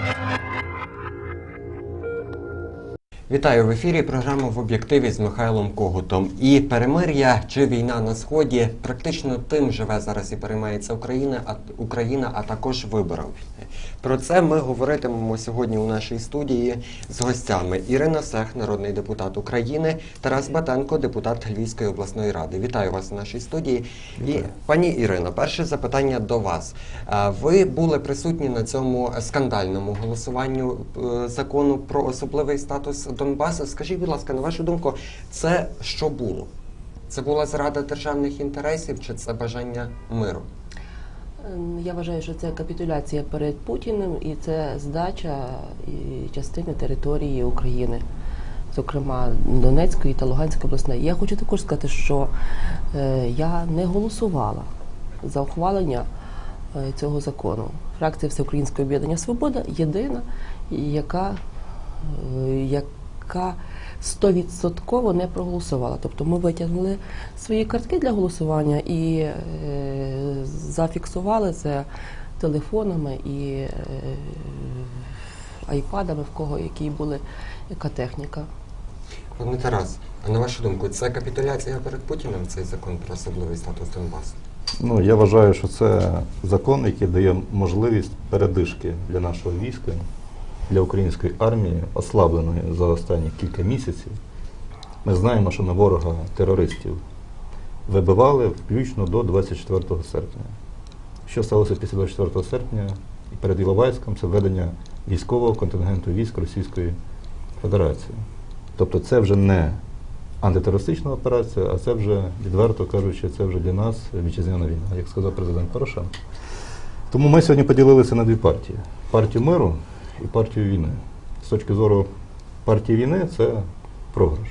Thank you. Вітаю в ефірі. Програма в об'єктиві з Михайлом Когутом. І перемир'я чи війна на сході практично тим живе зараз і переймається Україна, а Україна, а також вибором. Про це ми говоритимемо сьогодні у нашій студії з гостями Ірина Сех, народний депутат України, Тарас Батенко, депутат Львівської обласної ради. Вітаю вас у нашій студії. І пані Ірино, перше запитання до вас. Ви були присутні на цьому скандальному голосуванню е, закону про особливий статус Донбасу. Скажіть, будь ласка, на вашу думку, це що було? Це була зрада державних інтересів чи це бажання миру? Ем, Я вважаю, що це капітуляція перед Путіним і це здача частини території України, зокрема Донецької та Луганської обласної. Я хочу також сказати, що е, я не голосувала за ухвалення е, цього закону. Фракція Всеукраїнського об'єднання Свобода єдина, яка, е, яка стовідсотково не проголосувала. Тобто ми витягнули свої картки для голосування і е, зафіксували це телефонами і е, айпадами, в кого які були, яка техніка. Пане Тарас, а на вашу думку, це капітуляція перед Путіним цей закон про особливий статус Донбасу? Ну, я вважаю, що це закон, який дає можливість передишки для нашого війська, для української армії, ослабленої за останні кілька місяців. Ми знаємо, що на ворога терористів вибивали включно до 24 серпня. Що сталося після 24 серпня перед Іловайськом це введення військового контингенту військ Російської Федерації. Тобто це вже не антитерористична операція, а це вже, відверто кажучи, це вже для нас вітчизняна війна, як сказав президент Порошенко. Тому ми сьогодні поділилися на дві партії: партію миру і партію війни. З точки зору партії війни це програш.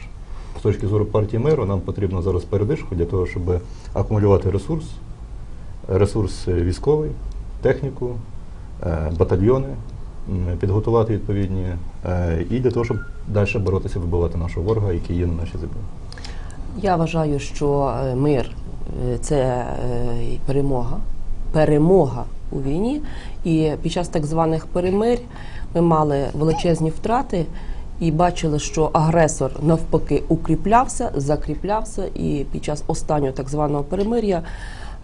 З точки зору партії миру нам потрібно зараз передишку для того, щоб акумулювати ресурс, ресурс військовий, техніку, е, батальйони, підготувати відповідні, е, і для того, щоб далі боротися, вибивати нашого ворога, який є на нашій землі. Я вважаю, що е, мир це перемога, перемога у війні. І під час так званих перемирь ми мали величезні втрати і бачили, що агресор навпаки укріплявся, закріплявся. І під час останнього так званого перемир'я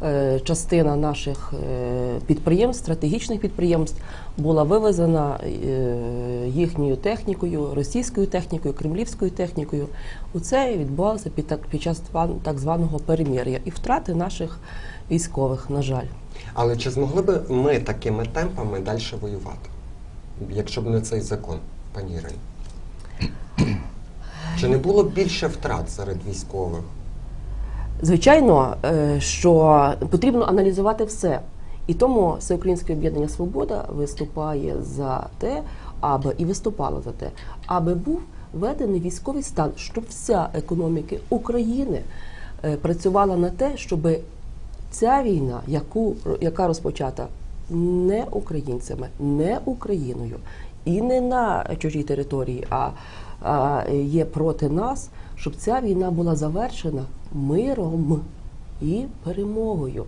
е, частина наших е, підприємств, стратегічних підприємств, була вивезена е, їхньою технікою, російською технікою, кремлівською технікою. У це відбувалося під, під час так званого перемир'я і втрати наших військових, на жаль. Але чи змогли би ми такими темпами далі воювати, якщо б не цей закон, пані Ірино? Чи не було більше втрат серед військових? Звичайно, е, що потрібно аналізувати все. І тому Всеукраїнське об'єднання Свобода виступає за те, аби і виступало за те, аби був введений військовий стан, щоб вся економіка України е, працювала на те, щоб ця війна, яку, яка розпочата не українцями, не Україною і не на чужій території, а, а є проти нас, щоб ця війна була завершена миром і перемогою.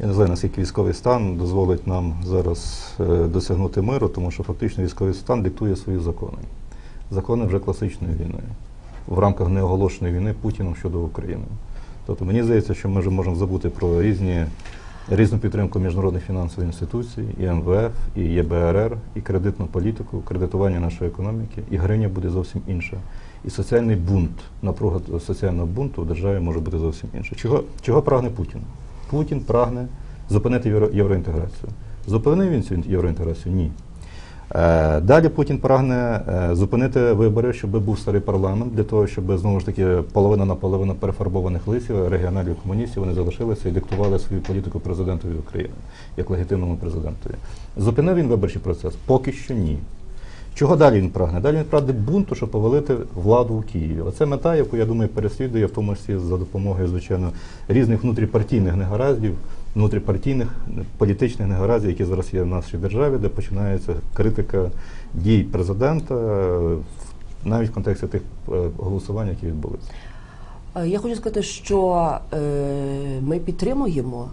Я не знаю, наскільки військовий стан дозволить нам зараз е, досягнути миру, тому що фактично військовий стан диктує свої закони. Закони вже класичної війни, в рамках неоголошеної війни Путіном щодо України. Тобто мені здається, що ми вже можемо забути про різні, різну підтримку міжнародних фінансових інституцій, і МВФ, і ЄБРР, і кредитну політику, кредитування нашої економіки, і гривня буде зовсім інша. І соціальний бунт, напруга соціального бунту в державі може бути зовсім інша. Чого, чого прагне Путін? Путін прагне зупинити євро, євроінтеграцію. Зупинив він цю євроінтеграцію? Ні. Е, Далі Путін прагне е, зупинити вибори, щоб був старий парламент, для того, щоб знову ж таки половина на половину перефарбованих лисів, регіональних комуністів, вони залишилися і диктували свою політику президентові України як легітимному президентові. Зупинив він виборчий процес? Поки що ні. Чого далі він прагне? Далі він прагне бунту, щоб повалити владу в Києві. Оце мета, яку я думаю, переслідує, в тому числі за допомогою, звичайно, різних внутріпартійних негараздів, внутріпартійних політичних негараздів, які зараз є в нашій державі, де починається критика дій президента, навіть в контексті тих е, голосувань, які відбулися. Е, Я хочу сказати, що е, ми підтримуємо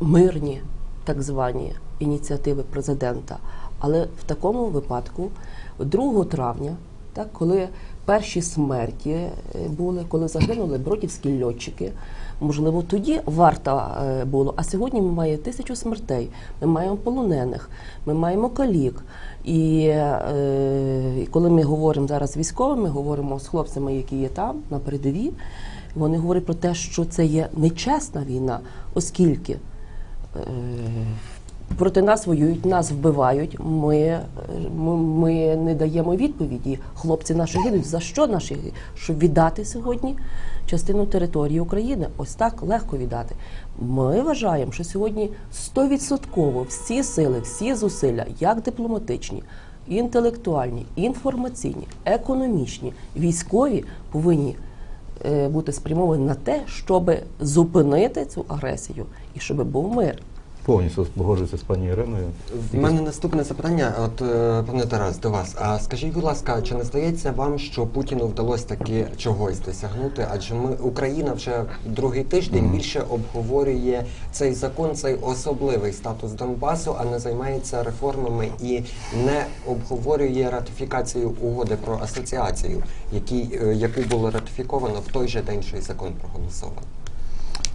мирні так звані ініціативи президента. Але в такому випадку, 2 травня, так, коли перші смерті е, були, коли загинули бродівські льотчики, можливо, тоді варто е, було. А сьогодні ми маємо тисячу смертей, ми маємо полонених, ми маємо калік. І е, коли ми говоримо зараз з військовими, говоримо з хлопцями, які є там на передовій, вони говорять про те, що це є нечесна війна, оскільки е, проти нас воюють, нас вбивають. Ми, е, ми, ми не даємо відповіді. Хлопці наші гинуть. За що наші щоб віддати сьогодні частину території України? Ось так легко віддати. Ми вважаємо, що сьогодні 100% всі сили, всі зусилля, як дипломатичні, інтелектуальні, інформаційні, економічні, військові повинні е, бути спрямовані на те, щоб зупинити цю агресію і щоб був мир. Повністю погоджуюся з пані Іриною. В мене наступне запитання, от е, пане Тарас, до вас. А скажіть, будь ласка, чи не здається вам, що Путіну вдалося таки чогось досягнути? Адже ми Україна вже другий тиждень Мгм. більше обговорює цей закон, цей особливий статус Донбасу, а не займається реформами і не обговорює ратифікацію угоди про асоціацію, які, е, яку було ратифіковано в той же день, що й закон проголосовано.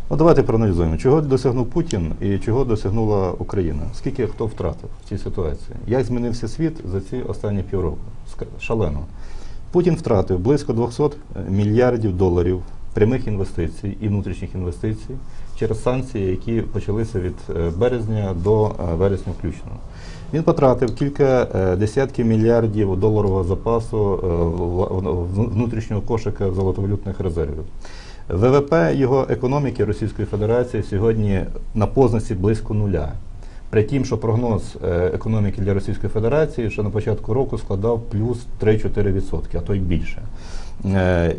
Ну, давайте проаналізуємо, чого досягнув Путін і чого досягнула Україна. Скільки хто втратив в цій ситуації? Як змінився світ за ці останні півроку? Шалено. Путін втратив близько 200 мільярдів доларів прямих інвестицій і внутрішніх інвестицій через санкції, які почалися від е, березня до е, вересня включно. Він потратив кілька е, десятків мільярдів доларового запасу е, внутрішнього кошика золотовалютних резервів. ВВП його економіки Російської Федерації сьогодні на познаці близько нуля. При тім, що прогноз е, економіки для Російської Федерації ще на початку року складав плюс 3-4%, а то й більше. Е,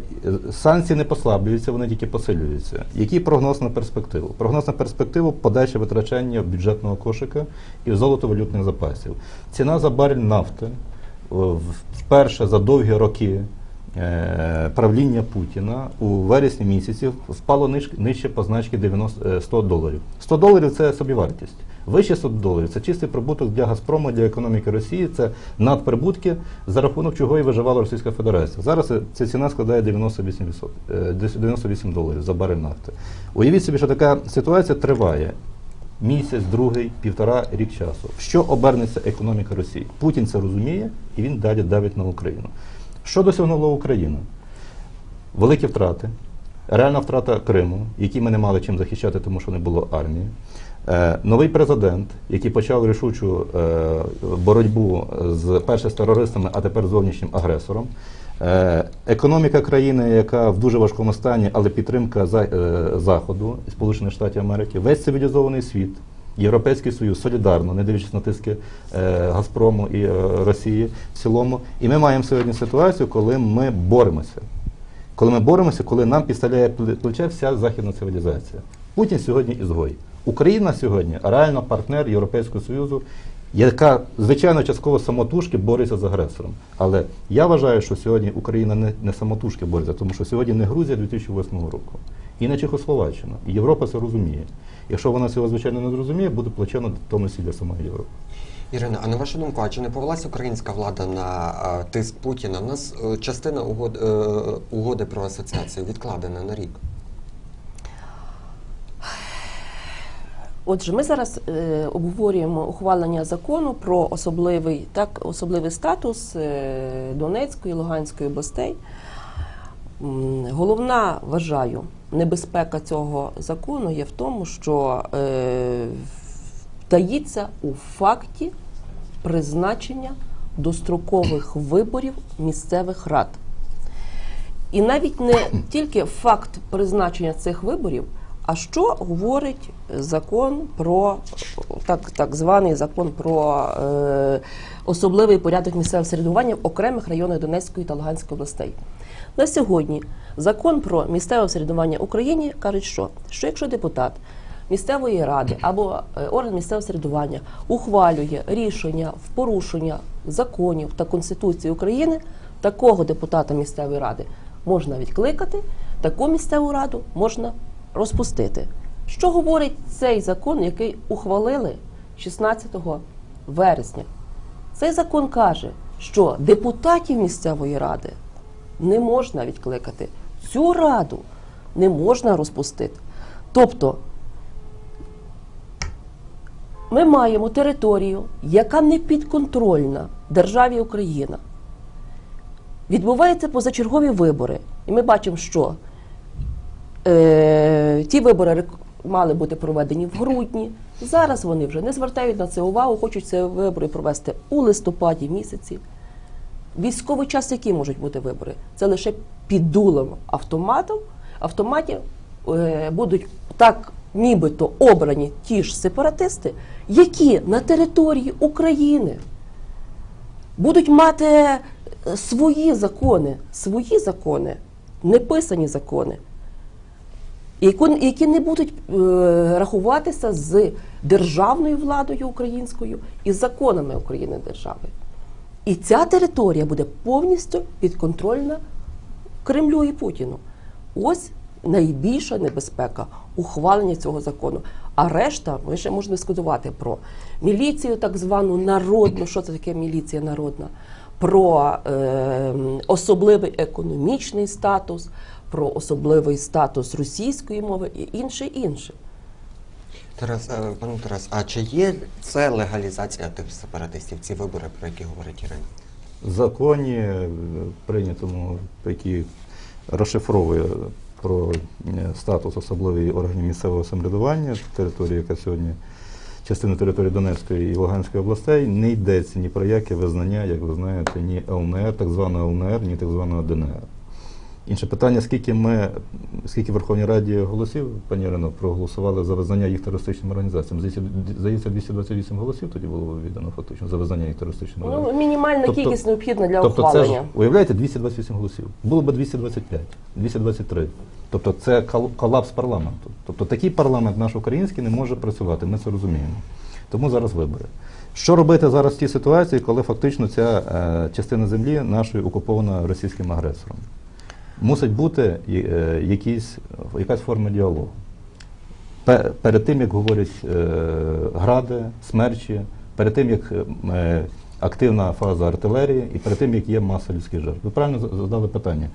Санкції не послаблюються, вони тільки посилюються. Який прогноз на перспективу? Прогноз на перспективу подальше витрачання бюджетного кошика і золотовалютних запасів. Ціна за барель нафти вперше за довгі роки правління Путіна у вересні місяці впало нижче позначки 90, е, 100 доларів. 100 доларів це собівартість. Вище 100 доларів це чистий прибуток для Газпрому, для економіки Росії. Це надприбутки, за рахунок чого і виживала Російська Федерація. Зараз е, ця ціна складає 98, відсот- е, десь 98 доларів за барель нафти. Уявіть собі, що така ситуація триває місяць, другий, півтора рік часу. В що обернеться економіка Росії? Путін це розуміє і він далі давить на Україну. Що досягнула Україна? Великі втрати, реальна втрата Криму, який ми не мали чим захищати, тому що не було армії. Е, новий президент, який почав рішучу е, боротьбу з перше з терористами, а тепер зовнішнім агресором. Е, економіка країни, яка в дуже важкому стані, але підтримка за, Заходу, Сполучених Штатів Америки, весь цивілізований світ, Європейський Союз солідарно, не дивлячись на тиски е, Газпрому і е, Росії в цілому. І ми маємо сьогодні ситуацію, коли ми боремося. Коли ми боремося, коли нам підставляє плече вся західна цивілізація. Путін сьогодні ізгой. Україна сьогодні реально партнер Європейського Союзу, яка, звичайно, частково самотужки бореться з агресором. Але я вважаю, що сьогодні Україна не, не самотужки бореться, тому що сьогодні не Грузія 2008 року, і не Чехословаччина. І Європа це розуміє. Якщо вона цього, звичайно, не зрозуміє, буде плачено в тому числі для самої Європи. Ірина, а на вашу думку, а чи не повелась українська влада на тиск Путіна? У нас е, частина угод, е, угоди про асоціацію відкладена на рік. Отже, ми зараз е, обговорюємо ухвалення закону про особливий так особливий статус е, Донецької Луганської областей. Головна, вважаю, небезпека цього закону є в тому, що е, таїться у факті призначення дострокових виборів місцевих рад. І навіть не тільки факт призначення цих виборів, а що говорить закон про так, так званий закон про е, особливий порядок місцевого самоврядування в окремих районах Донецької та Луганської областей. На сьогодні закон про місцеве самоврядування в Україні каже, що, що якщо депутат місцевої ради або е, орган місцевого самоврядування ухвалює рішення в порушення законів та Конституції України, такого депутата місцевої ради можна відкликати, таку місцеву раду можна розпустити. Що говорить цей закон, який ухвалили 16 вересня? Цей закон каже, що депутатів місцевої ради не можна відкликати. Цю раду не можна розпустити. Тобто ми маємо територію, яка не підконтрольна державі Україна. Відбуваються позачергові вибори. І ми бачимо, що е, ті вибори мали бути проведені в грудні. Зараз вони вже не звертають на це увагу, хочуть ці вибори провести у листопаді місяці. Військовий час, які можуть бути вибори? Це лише під дулом автоматів. Автоматів е, будуть так нібито обрані ті ж сепаратисти, які на території України будуть мати е, свої закони, свої закони, неписані закони, які не будуть е, рахуватися з державною владою українською і законами України держави. І ця територія буде повністю підконтрольна Кремлю і Путіну. Ось найбільша небезпека ухвалення цього закону. А решта, ми ще можемо дискутувати про міліцію, так звану народну, що це таке міліція народна, про е, особливий економічний статус, про особливий статус російської мови і інше інше. Тарас, е, пане Тарас, а чи є це легалізація тих сепаратистів, ці вибори, про які говорить Ірина? В законі, е, прийнятому, який розшифровує про е, статус особливий органів місцевого самоврядування, території, яка сьогодні частина території Донецької і Луганської областей, не йдеться ні про яке визнання, як ви знаєте, ні ЛНР, так званого ЛНР, ні так званого ДНР. Інше питання, скільки ми, скільки в Верховній Раді голосів, пані Ірино, проголосували за визнання їх терористичними організаціями. Здається, Здається, 228 голосів тоді було віддано фактично за визнання їх терористичними Ну, мінімальна Тобто- кількість необхідна для Тобто це ж, ухвалення. уявляєте, 228 голосів. Було б 225, 223. Тобто це кол- колапс парламенту. Тобто такий парламент наш український не може працювати, ми це розуміємо. Тому зараз вибори. Що робити зараз в тій ситуації, коли фактично ця е, частина землі нашої окупована російським агресором? Мусить бути е, якісь, якась форма діалогу. Перед тим, як говорять е, гради, смерчі, перед тим, як е, активна фаза артилерії, і перед тим, як є маса людських жертв. Ви правильно задали питання.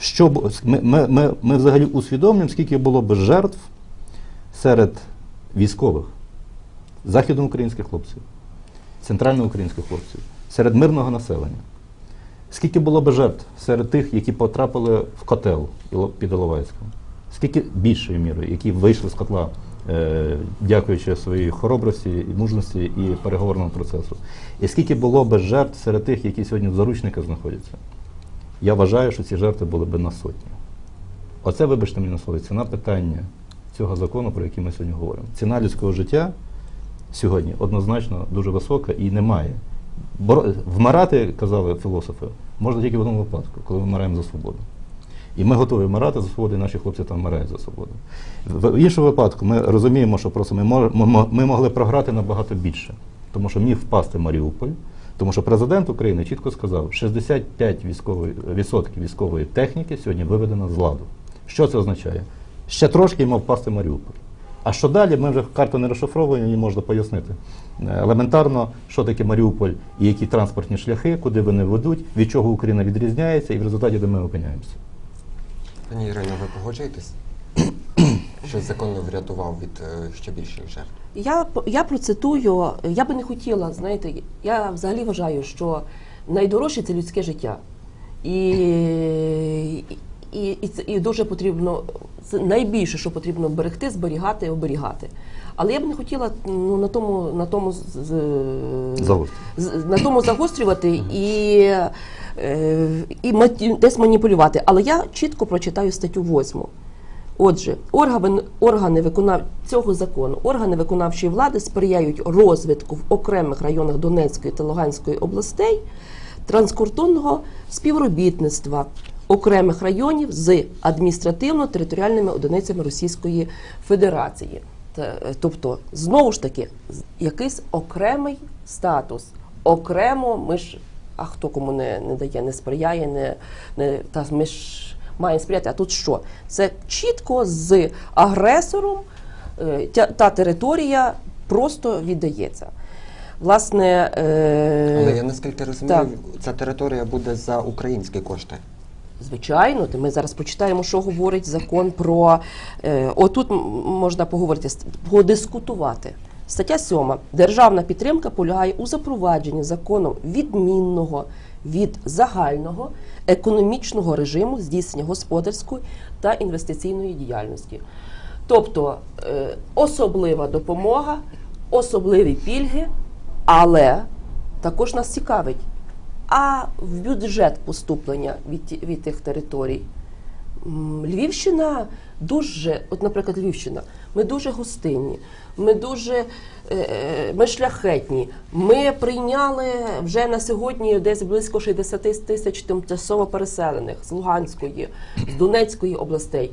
Що ми, ми, ми, взагалі усвідомлюємо, скільки було б жертв серед військових, західноукраїнських хлопців, центральноукраїнських хлопців, серед мирного населення. Скільки було б жертв серед тих, які потрапили в котел під Іловайськом? Скільки більшою мірою, які вийшли з котла, е, дякуючи своїй хоробрості і мужності і переговорному процесу? І скільки було б жертв серед тих, які сьогодні в заручниках знаходяться? Я вважаю, що ці жертви були б на сотні. Оце, вибачте мені на слово, ціна питання цього закону, про який ми сьогодні говоримо. Ціна людського життя сьогодні однозначно дуже висока і немає. Вмирати, казали філософи, можна тільки в одному випадку, коли ми вмираємо за свободу. І ми готові вмирати за свободу, і наші хлопці там вмирають за свободу. В іншому випадку ми розуміємо, що просто ми, мож- ми, ми могли програти набагато більше, тому що міг впасти Маріуполь, тому що президент України чітко сказав, 65% військової, відсотків військової техніки сьогодні виведено з ладу. Що це означає? Ще трошки і мав впасти Маріуполь. А що далі, ми вже карту не розшифровуємо, її можна пояснити. Е, Елементарно, що таке Маріуполь і які транспортні шляхи, куди вони ведуть, від чого Україна відрізняється і в результаті де ми опиняємося. Пані Ірино, ви погоджуєтесь? Що закон не врятував від е, ще більших жертв? Я, я процитую, я би не хотіла, знаєте, я взагалі вважаю, що найдорожче це людське життя. І, і, і, це, і дуже потрібно, це найбільше, що потрібно берегти, зберігати і оберігати. Але я б не хотіла ну, на тому, на тому, з- з- на тому загострювати і, е, і десь маніпулювати. Але я чітко прочитаю статтю 8. Отже, органи, органи виконав... цього закону, органи виконавчої влади сприяють розвитку в окремих районах Донецької та Луганської областей транскордонного співробітництва окремих районів з адміністративно-територіальними одиницями Російської Федерації. Е, Тобто, знову ж таки, якийсь окремий статус. Окремо ми ж, а хто кому не, не дає, не сприяє, не, не та ми ж маємо сприяти. А тут що? Це чітко з агресором е, тя- та територія просто віддається. Власне, е, Але я наскільки розумію, так. ця територія буде за українські кошти. Звичайно, ми зараз почитаємо, що говорить закон про е, отут можна поговорити подискутувати. Стаття 7. Державна підтримка полягає у запровадженні законом відмінного від загального економічного режиму здійснення господарської та інвестиційної діяльності. Тобто е, особлива допомога, особливі пільги, але також нас цікавить, а в бюджет поступлення від, від тих територій. Львівщина дуже, от, наприклад, Львівщина, ми дуже гостинні, ми дуже е, е, ми шляхетні. Ми прийняли вже на сьогодні десь близько 60 тисяч тимчасово переселених з Луганської, з Донецької областей.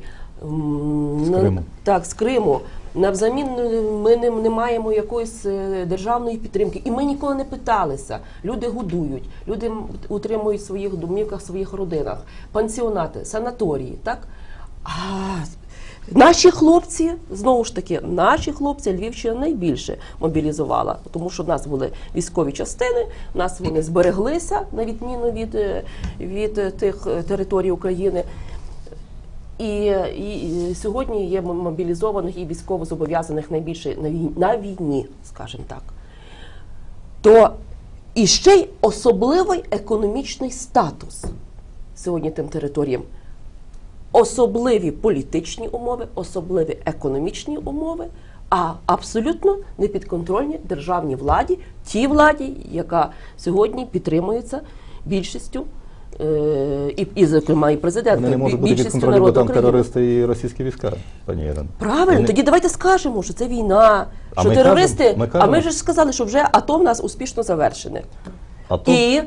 З Криму. Так, з Криму. Навзамін е, ми не, не маємо якоїсь е, державної підтримки, і ми ніколи не питалися. Люди годують, люди утримують в своїх домівках, в своїх родинах, пансіонати, санаторії. Так а наші хлопці, знову ж таки, наші хлопці Львівщина найбільше мобілізувала, тому що в нас були військові частини, в нас вони збереглися на відміну від, е, від е, тих територій України. І, і, сьогодні є мобілізованих і військовозобов'язаних найбільше на війні, на війні, скажімо так. То і ще й особливий економічний статус сьогодні тим територіям. Особливі політичні умови, особливі економічні умови, а абсолютно непідконтрольні державній владі, тій владі, яка сьогодні підтримується більшістю, і, і, зокрема, і президентом, Вони не можуть бути більшістю підконтрольні, бо там України. терористи і російські війська, пані Ірина. Правильно, Вони- тоді давайте скажемо, що це війна, А що ми терористи. кажемо, ми а ми ж сказали, що вже АТО в нас успішно завершене. А то І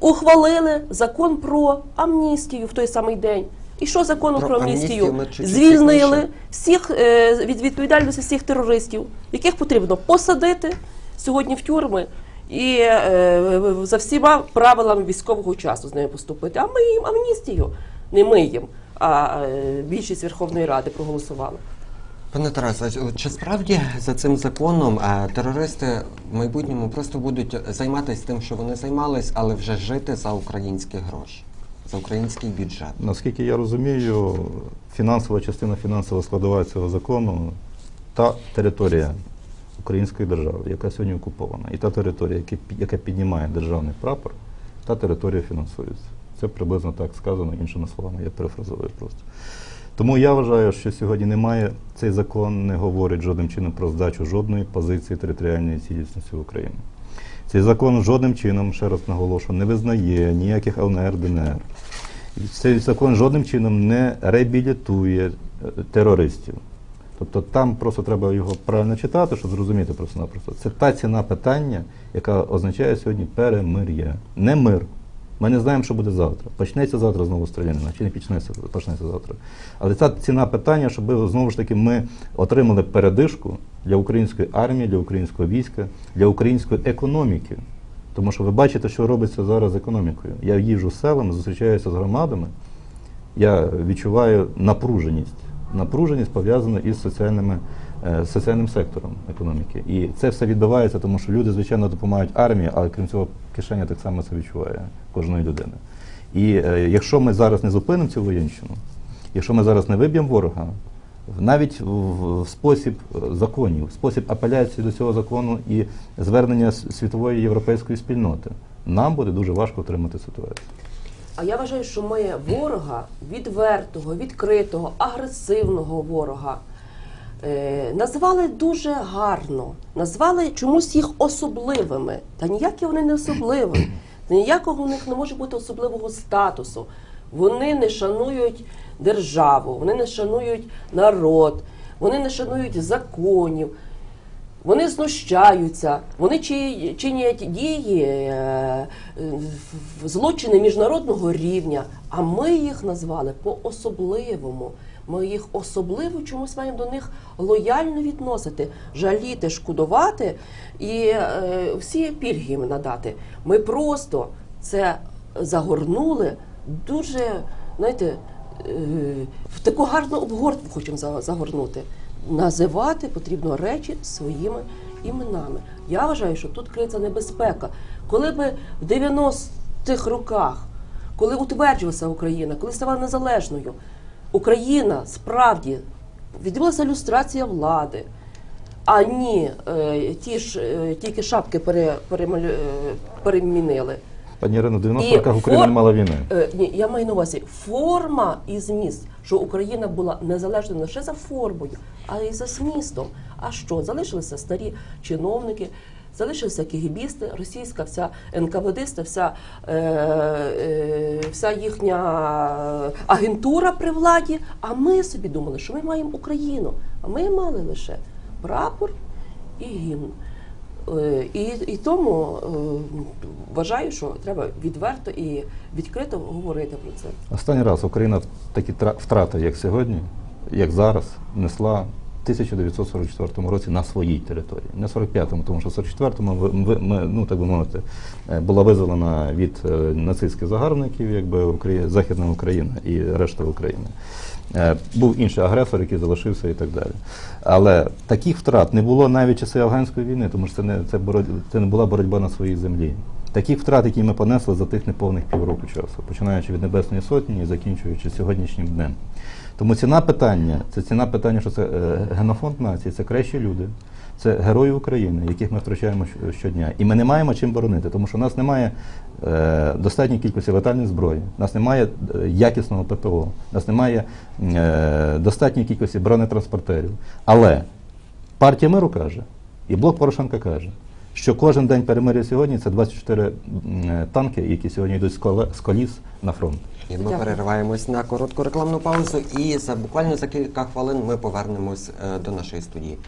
ухвалили закон про амністію в той самий день. І що законом Про про, амністію амністію? чуть-чуть Звільнили пізніше. всіх е, від відповідальності всіх терористів, яких потрібно посадити сьогодні в тюрми. І е, за всіма правилами військового часу з ними поступити. А ми їм амністію. Не ми їм, а е, більшість Верховної Ради проголосувала. Пане Тарасе, а чи справді за цим законом е, терористи в майбутньому просто будуть займатися тим, що вони займались, але вже жити за українські гроші, за український бюджет? Наскільки я розумію, фінансова частина, фінансова складова цього закону та територія української держави, яка сьогодні окупована, і та територія, яка піднімає державний прапор, та територія фінансується. Це приблизно так сказано іншими словами, я перефразовую просто. Тому я вважаю, що сьогодні немає, цей закон не говорить жодним чином про здачу жодної позиції територіальної цілісності України. Цей закон жодним чином, ще раз наголошую, не визнає ніяких ЛНР, ДНР. Цей закон жодним чином не реабілітує е, терористів. Тобто там просто треба його правильно читати, щоб зрозуміти просто-напросто. Це та ціна питання, яка означає сьогодні перемир'я, не мир. Ми не знаємо, що буде завтра. Почнеться завтра знову стрілянина, чи не почнеться, почнеться завтра. Але ця ціна питання, щоб знову ж таки ми отримали передишку для української армії, для українського війська, для української економіки. Тому що ви бачите, що робиться зараз економікою. Я їжджу селами, зустрічаюся з громадами, я відчуваю напруженість. Напруженість пов'язана із соціальними, е, соціальним сектором економіки. І це все відбувається, тому що люди, звичайно, допомагають армії, але крім цього, кишеня так само це відчуває кожної людини. І е, якщо ми зараз не зупинимо цю воєнщину, якщо ми зараз не виб'ємо ворога, навіть в, спосіб е, законів, в спосіб апеляції до цього закону і звернення світової європейської спільноти, нам буде дуже важко отримати ситуацію. А я вважаю, що ми ворога відвертого, відкритого, агресивного ворога е, назвали дуже гарно, назвали чомусь їх особливими. Та ніякі вони не особливі. Та ніякого у них не може бути особливого статусу. Вони не шанують державу, вони не шанують народ, вони не шанують законів. Вони знущаються, вони чи- чинять дії, е, злочини міжнародного рівня, а ми їх назвали по-особливому. Ми їх особливо чомусь маємо до них лояльно відносити, жаліти, шкодувати і е, всі пільги їм надати. Ми просто це загорнули дуже, знаєте, е, в таку гарну обгортку хочемо загорнути. Називати потрібно речі своїми іменами. Я вважаю, що тут криється небезпека. Коли би в 90-х роках, коли утверджувалася Україна, коли ставала незалежною, Україна справді відбулася люстрація влади. А ні, е, ті ж е, тільки шапки пере, перемалю- е, перемінили. Пані Ірино, в 90 І роках Україна не мала війни. Е, ні, я маю на увазі форма і зміст, що Україна була незалежна не лише за формою, а й за змістом. А що? Залишилися старі чиновники, залишилися кігібісти, російська вся НКВДиста, вся, е, е, вся їхня агентура при владі. А ми собі думали, що ми маємо Україну. А ми мали лише прапор і гімн. Е, І, і тому е, вважаю, що треба відверто і відкрито говорити про це. Останній раз Україна такі втрати, як сьогодні, як зараз, несла 1944 році на своїй території. Не 45-му, тому що в 44-му ви- ви- ми, ну так би мовити, е, була визволена від е, нацистських загарбників, якби Західна Україна і решта України. Е, Був інший агресор, який залишився і так далі. Але таких втрат не було навіть часи афганської війни, тому що це не, це, бороть- це не була боротьба на своїй землі. Таких втрат, які ми понесли за тих неповних півроку часу, починаючи від Небесної Сотні і закінчуючи сьогоднішнім днем. Тому ціна питання це ціна питання, що це е, генофонд нації, це кращі люди, це герої України, яких ми втрачаємо щодня. І ми не маємо чим боронити, тому що у нас немає е, достатньої кількості летальної зброї, у нас немає е, якісного ППО, у нас немає достатньої кількості бронетранспортерів. Але партія миру каже, і блок Порошенка каже, що кожен день перемир'я сьогодні це 24 м, е, танки, які сьогодні йдуть з з коліс на фронт. І ми перериваємось на коротку рекламну паузу, і за буквально за кілька хвилин ми повернемось е, до нашої студії.